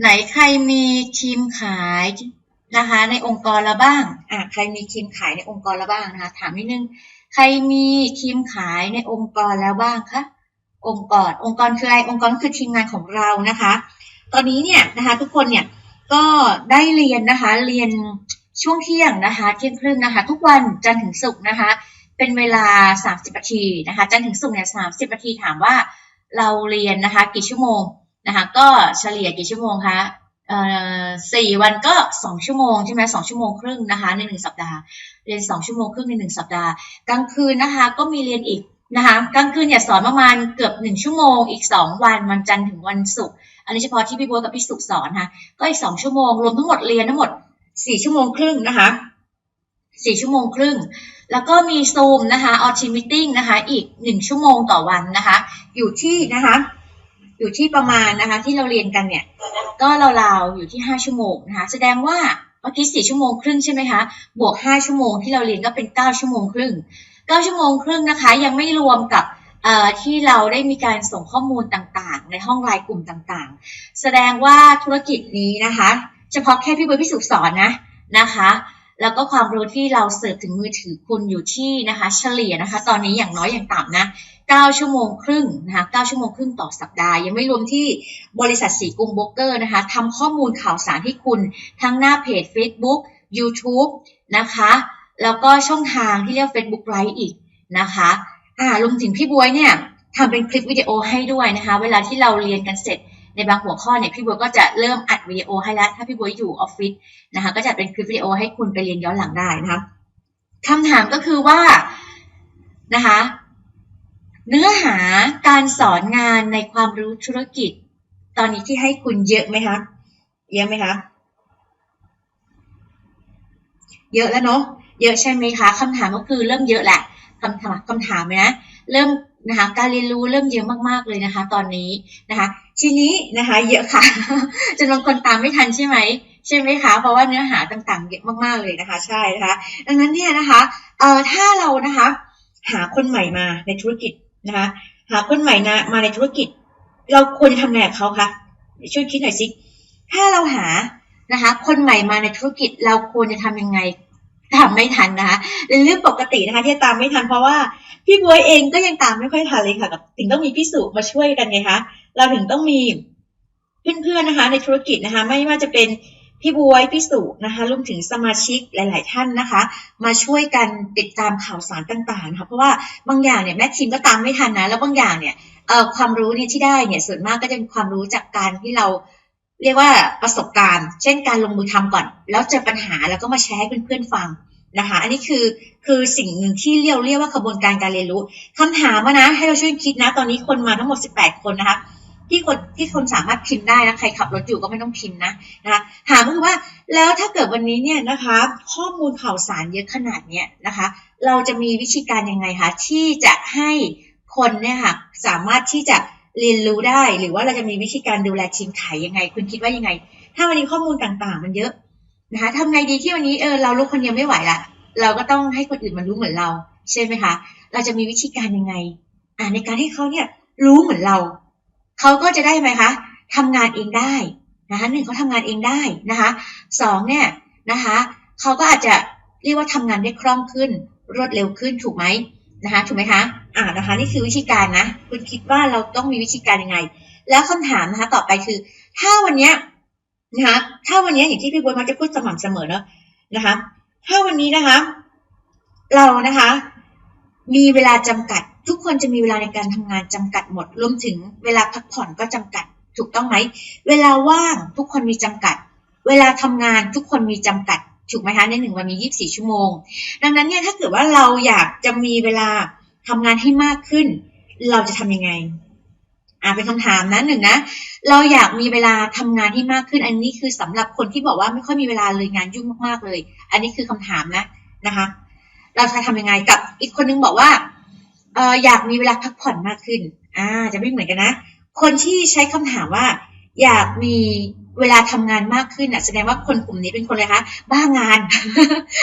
ไหนใครมีครีมขายนะคะ ในองค์กรละบ้างอะใครมีครีมขายในองค์กรละบ้างนะคะ ถามนิดนึง ใครมีครีมขายในองค์กรแล้วบ้างคะ องค์กร องค์กรคืออะไร องค์กรคือทีมงานของเรานะคะ ตอนนี้เนี่ยนะคะ ทุกคนเนี่ยก็ได้เรียนนะคะ เรียนช่วงเที่ยงนะคะ เที่ยงครึ่งนะคะ ทุกวันจันทร์ถึงศุกร์นะคะ เป็นเวลา 30นาทีนะคะ จันทร์ถึงศุกร์เนี่ย30นาทีถามว่าเราเรียนนะคะ กี่ชั่วโมง นะคะก็เฉลี่ยกี่ชั่วโมงคะเอ่อสี่วันก็สองชั่วโมงใช่ไหมสองชั่วโมงครึ่งนะคะในหนึ่งสัปดาห์ เรียนสองชั่วโมงครึ่งในหนึ่งสัปดาห์กลางคืนนะคะก็มีเรียนอีกนะคะกลางคืนเนี่ยสอนประมาณเกือบหนึ่งชั่วโมงอีกสองวันวันจันทร์ถึงวันศุกร์อันนี้เฉพาะที่พี่บัวกับพี่สุขสอนนะคะก็อีกสองชั่วโมงรวมทั้งหมดเรียนทั้งหมดสี่ชั่วโมงครึ่งนะคะสี่ชั่วโมงครึ่ง แล้วก็มีซูมนะคะออทีมิติ้งนะคะอีกหนึ่งชั่วโมงต่อวันนะคะ อยู่ที่นะคะ อยู่ที่ประมาณนะคะ ที่เราเรียนกันเนี่ย ก็ราวๆอยู่ที่ห้าชั่วโมงนะคะ แสดงว่าเมื่อกี้สี่ชั่วโมงครึ่งใช่ไหมคะ บวกห้าชั่วโมงที่เราเรียนก็เป็นเก้าชั่วโมงครึ่งเก้าชั่วโมงครึ่งนะคะ ยังไม่รวมกับที่เราได้มีการส่งข้อมูลต่างๆ ในห้องไลน์กลุ่มต่างๆ แสดงว่าธุรกิจนี้นะคะ เฉพาะแค่พี่เบิร์ดพี่สุขสอนนะนะคะ แล้วก็ความรู้ที่เราเสิร์ฟถึงมือถือคุณอยู่ที่นะคะ เฉลี่ยนะคะ ตอนนี้อย่างน้อยอย่างต่ำนะ 9 ชั่วโมงครึ่งนะคะ9ชั่วโมงครึ่งต่อสัปดาห์ ยังไม่รวมที่บริษัทสีกรุงโบกเกอร์นะคะทำข้อมูลข่าวสารให้คุณทั้งหน้าเพจ Facebook YouTube นะคะ แล้วก็ช่องทางที่เรียก Facebook Live อีกนะคะอ่ารวมถึงพี่บวยเนี่ยทำเป็นคลิปวิดีโอให้ด้วยนะคะ เวลาที่เราเรียนกันเสร็จในบางหัวข้อเนี่ยพี่บวยก็จะเริ่มอัดวิดีโอให้แล้วถ้าพี่บวยอยู่ออฟฟิศนะคะก็จะเป็นคลิปวิดีโอให้คุณไปเรียนย้อนหลังได้นะคะคำถามก็คือว่านะคะ เนื้อหาการสอนงานในความรู้ธุรกิจ ตอนนี้ที่ให้คุณเยอะไหมคะ เยอะไหมคะ เยอะแล้วเนาะ เยอะใช่ไหมคะคำถามก็คือเริ่มเยอะแหละคำถามคำถามนะ เริ่มนะคะ การเรียนรู้เริ่มเยอะมากๆเลยนะคะ ตอนนี้นะคะ ทีนี้นะคะ เยอะค่ะ จนบางคนตามไม่ทันใช่ไหมใช่ไหมคะ เพราะว่าเนื้อหาต่างๆเยอะมากๆเลยนะคะ ใช่นะคะ ดังนั้นเนี่ยนะคะ เอ่อ ถ้าเรานะคะ หาคนใหม่มาในธุรกิจ นะคะหาคนใหม่นะมาในธุรกิจ เราควรจะทำไงกับเขาคะช่วยคิดหน่อยสิถ้าเราหานะคะคนใหม่มาในธุรกิจเราควรจะทำยังไงตามไม่ทันนะคะเป็นเรื่องปกตินะคะที่ตามไม่ทันเพราะว่าพี่บวยเองก็ยังตามไม่ค่อยทันเลยค่ะกับถึงต้องมีพี่สุมาช่วยกันไงคะเราถึงต้องมีเพื่อนๆนะคะ ในธุรกิจนะคะ ไม่ว่าจะเป็น พี่บวยพี่สุนะคะรวมถึงสมาชิกหลาย ๆ ท่านนะคะ มาช่วยกันติดตามข่าวสารต่างๆนะคะเพราะว่าบางอย่างเนี่ยแม่ทีมก็ตามไม่ทันนะ แล้วบางอย่างเนี่ยความรู้เนี่ยที่ได้เนี่ยส่วนมากก็จะเป็นความรู้จากการที่เราเรียกว่าประสบการณ์ เช่นการลงมือทำก่อน แล้วเจอปัญหาแล้วก็มาแชร์ให้เพื่อนๆฟังนะคะ อันนี้คือคือสิ่งหนึ่งที่เรียกเรียกว่าขบวนการการเรียนรู้คำถามนะให้เราช่วยคิดนะ ตอนนี้คนมาทั้งหมด 18 คนนะคะ ที่คนที่คนสามารถพิมพ์ได้นะใครขับรถอยู่ก็ไม่ต้องพิมพ์นะนะคะถามก็คือว่าแล้วถ้าเกิดวันนี้เนี่ยนะคะ ข้อมูลข่าวสารเยอะขนาดเนี้ยนะคะ เราจะมีวิธีการยังไงคะที่จะให้คนเนี่ยค่ะสามารถที่จะเรียนรู้ได้ หรือว่าเราจะมีวิธีการดูแลทีมขายยังไง คุณคิดว่ายังไง ถ้าวันนี้ข้อมูลต่างๆ มันเยอะนะคะทำไงดีที่วันนี้เออเรารู้คนเดียวไม่ไหวละเราก็ต้องให้คนอื่นมารู้เหมือนเรา ใช่ไหมคะ เราจะมีวิธีการยังไง อ่าในการให้เขาเนี่ยรู้เหมือนเรา เขาก็จะได้ไหมคะทำงานเองได้นะคะหนึ่งเขาทำงานเองได้นะคะสองเนี่ยนะคะเขาก็อาจจะเรียกว่าทำงานได้คล่องขึ้น รวดเร็วขึ้นถูกไหมนะคะถูกไหมคะอ่านะคะนี่คือวิธีการนะ คุณคิดว่าเราต้องมีวิธีการยังไง แล้วคำถามนะคะต่อไปคือ ถ้าวันเนี้ยนะคะถ้าวันนี้อย่างที่พี่บัวมักจะพูดสม่ำเสมอเนอะนะคะ ถ้าวันนี้นะคะ เรานะคะ มีเวลาจำกัด ทุกคนจะมีเวลาในการทำงานจำกัดหมด รวมถึงเวลาพักผ่อนก็จำกัด ถูกต้องไหม เวลาว่างทุกคนมีจำกัด เวลาทำงานทุกคนมีจำกัด ถูกไหมคะ ในหนึ่งวันมี 24 ชั่วโมง ดังนั้นเนี่ยถ้าเกิดว่าเราอยากจะมีเวลาทำงานให้มากขึ้น เราจะทำยังไง อ่าเป็นคำถามนะหนึ่งนะ เราอยากมีเวลาทำงานให้มากขึ้น อันนี้คือสำหรับคนที่บอกว่าไม่ค่อยมีเวลาเลยงานยุ่งมากๆเลย อันนี้คือคำถามนะนะคะ เราจะทำยังไงกับอีกคนนึงบอกว่าเอออยากมีเวลาพักผ่อนมากขึ้น อ่า จะไม่เหมือนกันนะ คนที่ใช้คำถามว่า อยากมีเวลาทำงานมากขึ้นอะแสดงว่าคนกลุ่มนี้เป็นคนอะไรคะบ้างาน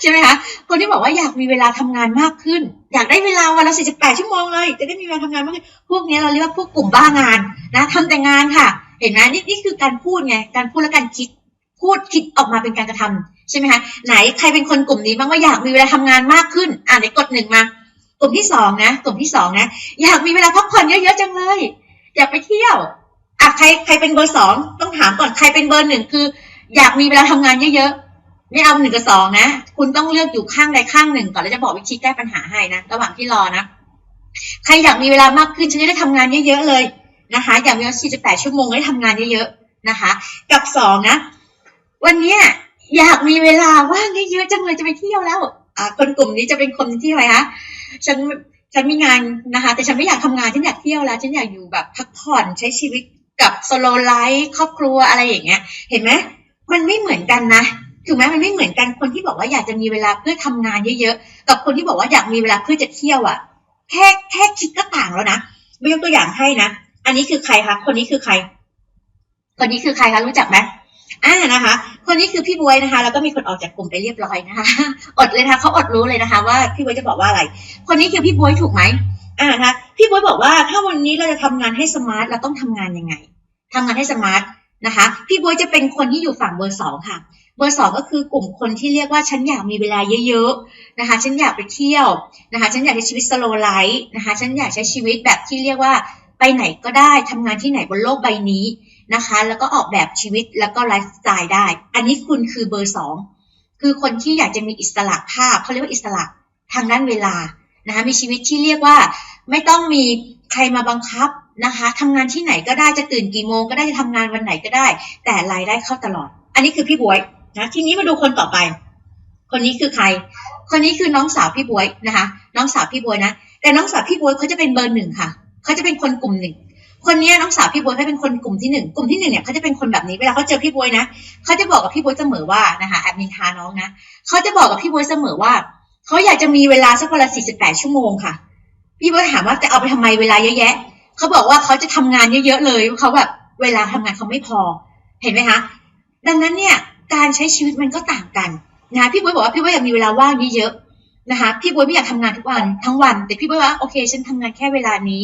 ใช่ไหมคะคนที่บอกว่าอยากมีเวลาทำงานมากขึ้น อยากได้เวลาวันละ48ชั่วโมงเลยจะได้มีเวลาทำงานมากขึ้นพวกนี้เราเรียกว่าพวกกลุ่มบ้างานนะทำแต่งานค่ะ เห็นไหมนี่นี่คือการพูดไงการพูดและการคิดพูดคิดออกมาเป็นการกระทำ ใช่ไหมคะไหนใครเป็นคนกลุ่มนี้บ้างว่าอยากมีเวลาทำงานมากขึ้น อ่านในกดหนึ่งมากลุ่มที่สองนะกลุ่มที่สองนะอยากมีเวลาพักผ่อนเยอะๆจังเลยอยากไปเที่ยวอะใครใครเป็นเบอร์สองต้องถามก่อนใครเป็นเบอร์หนึ่งคือ อยากมีเวลาทำงานเยอะๆไม่เอาหนึ่งกับสองนะ คุณต้องเลือกอยู่ข้างใดข้างหนึ่งก่อนแล้วจะบอกวิธีแก้ปัญหาให้นะระหว่างที่รอนะใครอยากมีเวลามากขึ้นฉันจะได้ทำงานเยอะๆเลยนะคะอยากมีวัน48 ชั่วโมงได้ทำงานเยอะๆนะคะ กับสองนะ วันเนี้ย อยากมีเวลาว่างเยอะๆจังเลยจะไปเที่ยวแล้ว อ่าคนกลุ่มนี้จะเป็นคนที่อะไรคะฉันฉันมีงานนะคะ แต่ฉันไม่อยากทำงานฉันอยากเที่ยวแล้วฉันอยากอยู่แบบพักผ่อนใช้ชีวิตกับโซโลไลฟ์ครอบครัวอะไรอย่างเงี้ย เห็นไหมมันไม่เหมือนกันนะถูกไหมมันไม่เหมือนกันคนที่บอกว่าอยากจะมีเวลาเพื่อทำงานเยอะๆกับคนที่บอกว่าอยากมีเวลาเพื่อจะเที่ยวอะ แค่แค่คิดก็ต่างแล้วนะไม่ยกตัวอย่างให้นะอันนี้คือใครคะคนนี้คือใคร คนนี้คือใครคะรู้จักไหม อ่านะคะ คนนี้คือพี่บวยนะคะ แล้วก็มีคนออกจากกลุ่มไปเรียบร้อยนะคะ อดเลยนะคะเขาอดรู้เลยนะคะ ว่าพี่บวยจะบอกว่าอะไร คนนี้คือพี่บวยถูกไหมอ่านะคะพี่บวยบอกว่าถ้าวันนี้เราจะทำงานให้สมาร์ทเราต้องทำงานยังไงทำงานให้สมาร์ทนะคะ พี่บวยจะเป็นคนที่อยู่ฝั่งเบอร์สองค่ะ เบอร์สองก็คือกลุ่มคนที่เรียกว่าฉันอยากมีเวลาเยอะๆนะคะ ฉันอยากไปเที่ยวนะคะ ฉันอยากใช้ชีวิตสโลไลฟ์นะคะ ฉันอยากใช้ชีวิตแบบที่เรียกว่าไปไหนก็ได้ทำงานที่ไหนบนโลกใบนี้ นะคะ แล้วก็ออกแบบชีวิตแล้วก็ไลฟ์สไตล์ได้ อันนี้คุณคือเบอร์สองคือคนที่อยากจะมีอิสระภาพเขาเรียกว่าอิสระทางด้านเวลานะคะมีชีวิตที่เรียกว่าไม่ต้องมีใครมาบังคับนะคะทำงานที่ไหนก็ได้จะตื่นกี่โมงก็ได้จะทำงานวันไหนก็ได้ แต่รายได้เข้าตลอด อันนี้คือพี่บวยนะทีนี้มาดูคนต่อไป คนนี้คือใคร คนนี้คือน้องสาวพี่บวยนะคะ น้องสาวพี่บวยนะแต่น้องสาวพี่บวยเขาจะเป็นเบอร์หนึ่งค่ะเขาจะเป็นคนกลุ่มหนึ่ง คนนี้น้องสาวพี่บวยเขาเป็นคนกลุ่มที่หนึ่งกลุ่มที่หนึ่งเนี่ยเขาจะเป็นคนแบบนี้เวลาเขาเจอพี่บวยนะเขาจะบอกกับพี่บวยเสมอว่านะคะแอบนินทาน้องนะเขาจะบอกกับพี่บวยเสมอว่าเขาอยากจะมีเวลาสักวันละสี่สิบแปดชั่วโมงค่ะ พี่บวยถามว่าจะเอาไปทำไมเวลาเยอะแยะเขาบอกว่าเขาจะทำงานเยอะๆเลยเขาแบบเวลาทำงานเขาไม่พอ เห็นไหมคะดังนั้นเนี่ยการใช้ชีวิตมันก็ต่างกันนะคะพี่บวยบอกว่าพี่บวยอยากมีเวลาว่างเยอะๆนะคะพี่บวยไม่อยากทำงานทุกวันทั้งวัน แต่พี่บวยว่าโอเค ฉันทำงานแค่เวลานี้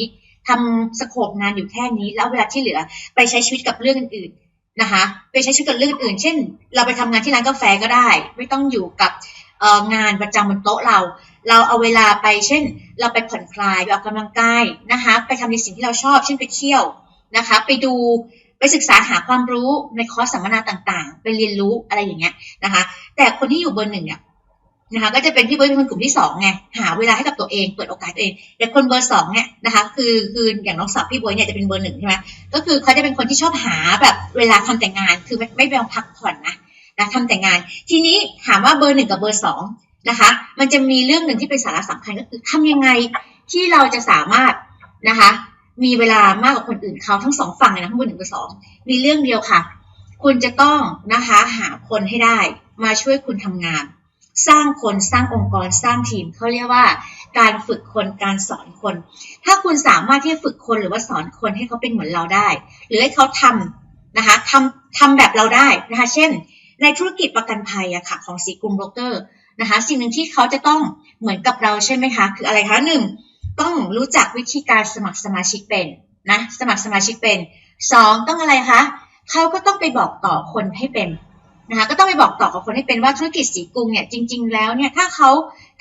ทำสโคปงานอยู่แค่นี้ แล้วเวลาที่เหลือไปใช้ชีวิตกับเรื่องอื่นๆนะคะ ไปใช้ชีวิตกับเรื่องอื่น เช่น เราไปทำงานที่ร้านกาแฟก็ได้ ไม่ต้องอยู่กับงานประจำบนโต๊ะเรา เราเอาเวลาไปเช่น เราไปผ่อนคลายไปออกกำลังกายนะคะ ไปทำในสิ่งที่เราชอบ เช่นไปเที่ยวนะคะ ไปดูไปศึกษาหาความรู้ในคอร์สสัมมนาต่างๆ ไปเรียนรู้อะไรอย่างเงี้ยนะคะ แต่คนที่อยู่เบอร์หนึ่งเนี่ย นะคะก็จะเป็นพี่เบิร์ดเป็นคนกลุ่มที่สองไงหาเวลาให้กับตัวเองเปิดโอกาสตัวเองแต่คนเบอร์สองเนี่ยนะคะคือคืออย่างน้องสาวพี่บวยเนี่ยจะเป็นเบอร์หนึ่งใช่ไหมก็คือเขาจะเป็นคนที่ชอบหาแบบเวลาทำแต่งานคือไม่ไม่ยอมพักผ่อนนะนะทำแต่งาน ทีนี้ถามว่าเบอร์หนึ่งกับเบอร์สองนะคะมันจะมีเรื่องหนึ่งที่เป็นสาระสำคัญก็คือทำยังไงที่เราจะสามารถนะคะมีเวลามากกว่าคนอื่นเขาทั้งสองฝั่งเลยนะทั้งเบอร์หนึ่งเบอร์สองมีเรื่องเดียวค่ะ คุณจะต้องนะคะหาคนให้ได้มาช่วยคุณทำงาน สร้างคนสร้างองค์กรสร้างทีมเขาเรียกว่าการฝึกคนการสอนคน ถ้าคุณสามารถที่จะฝึกคนหรือว่าสอนคนให้เขาเป็นเหมือนเราได้ หรือให้เขาทำนะคะทำทำแบบเราได้นะคะเช่น ในธุรกิจประกันภัยอะค่ะของสีกรุงโบรกเกอร์นะคะสิ่งหนึ่งที่เขาจะต้องเหมือนกับเราใช่ไหมคะคืออะไรคะหนึ่งต้องรู้จักวิธีการสมัครสมาชิกเป็นนะสมัครสมาชิกเป็นสองต้องอะไรคะเขาก็ต้องไปบอกต่อคนให้เป็น นะคะก็ต้องไปบอกต่อกับคนให้เป็นว่าธุรกิจสีกรุงเนี่ยจริง ๆ แล้วเนี่ยถ้าเขา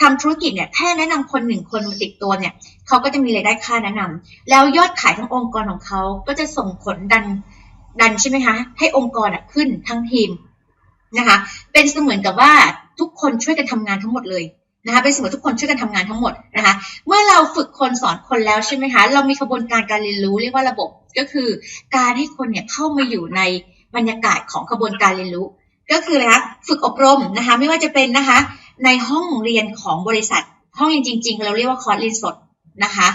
ทำธุรกิจเนี่ยแค่แนะนำคนหนึ่งคนมาติดตัวเนี่ยเขาก็จะมีรายได้ค่าแนะนำแล้วยอดขายทั้งองค์กรของเขาก็จะส่งผลดันดันใช่ไหมคะให้องค์กรอะขึ้นทั้งทีมนะคะเป็นเสมือนกับว่าทุกคนช่วยกันทำงานทั้งหมดเลยนะคะเป็นเสมือนทุกคนช่วยกันทำงานทั้งหมดนะคะเมื่อเราฝึกคนสอนคนแล้วใช่ไหมคะเรามีกระบวนการการเรียนรู้เรียกว่าระบบก็คือ การให้คนเนี่ยเข้ามาอยู่ในบรรยากาศของกระบวนการเรียนรู้ ก็คืออะไรคะฝึกอบรมนะคะไม่ว่าจะเป็นนะคะในห้องเรียนของบริษัท ห้องเรียนจริง ๆ เราเรียกว่าคอร์สเรียนสดนะคะ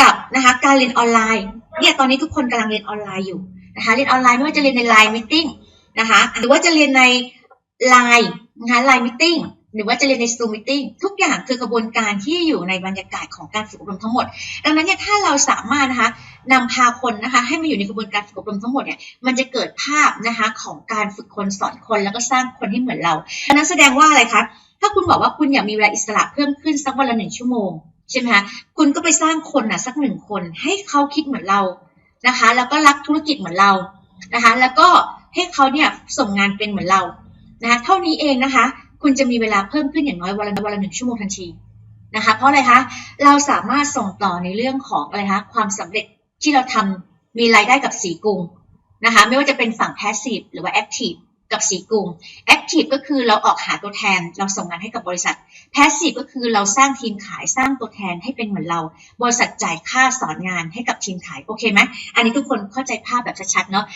กับนะคะการเรียนออนไลน์เนี่ยตอนนี้ทุกคนกำลังเรียนออนไลน์อยู่นะคะเรียนออนไลน์ไม่ว่าจะเรียนในไลน์มิทติ้งนะคะหรือว่าจะเรียนในไลน์นะคะไลน์มิทติ้ง หรือว่าจะเรียนใน Zoom Meeting ทุกอย่างคือกระบวนการที่อยู่ในบรรยากาศของการฝึกอบรมทั้งหมด ดังนั้นเนี่ยถ้าเราสามารถนะคะนำพาคนนะคะให้มาอยู่ในกระบวนการฝึกอบรมทั้งหมดเนี่ยมันจะเกิดภาพนะคะของการฝึกคนสอนคนแล้วก็สร้างคนให้เหมือนเราดังนั้นแสดงว่าอะไรคะถ้าคุณบอกว่าคุณอยากมีเวลาอิสระเพิ่มขึ้นสักวันละหนึ่งชั่วโมงใช่ไหมคะคุณก็ไปสร้างคนอะสักหนึ่งคนให้เขาคิดเหมือนเรานะคะ แล้วก็รักธุรกิจเหมือนเรานะคะ แล้วก็ให้เขาเนี่ยส่งงานเป็นเหมือนเรานะคะเท่านี้เองนะคะ คุณจะมีเวลาเพิ่มขึ้นอย่างน้อยวันละวันละหนึ่งชั่วโมงทันทีนะคะ เพราะอะไรคะ เราสามารถส่งต่อในเรื่องของอะไรคะ ความสำเร็จที่เราทำมีรายได้กับสีกรุงนะคะ ไม่ว่าจะเป็นฝั่ง passive หรือว่า active กับสีกรุง active ก็คือเราออกหาตัวแทน เราส่งงานให้กับบริษัท passive ก็คือเราสร้างทีมขายสร้างตัวแทนให้เป็นเหมือนเรา บริษัทจ่ายค่าสอนงานให้กับทีมขาย โอเคไหมอันนี้ทุกคนเข้าใจภาพแบบชัดๆเนาะ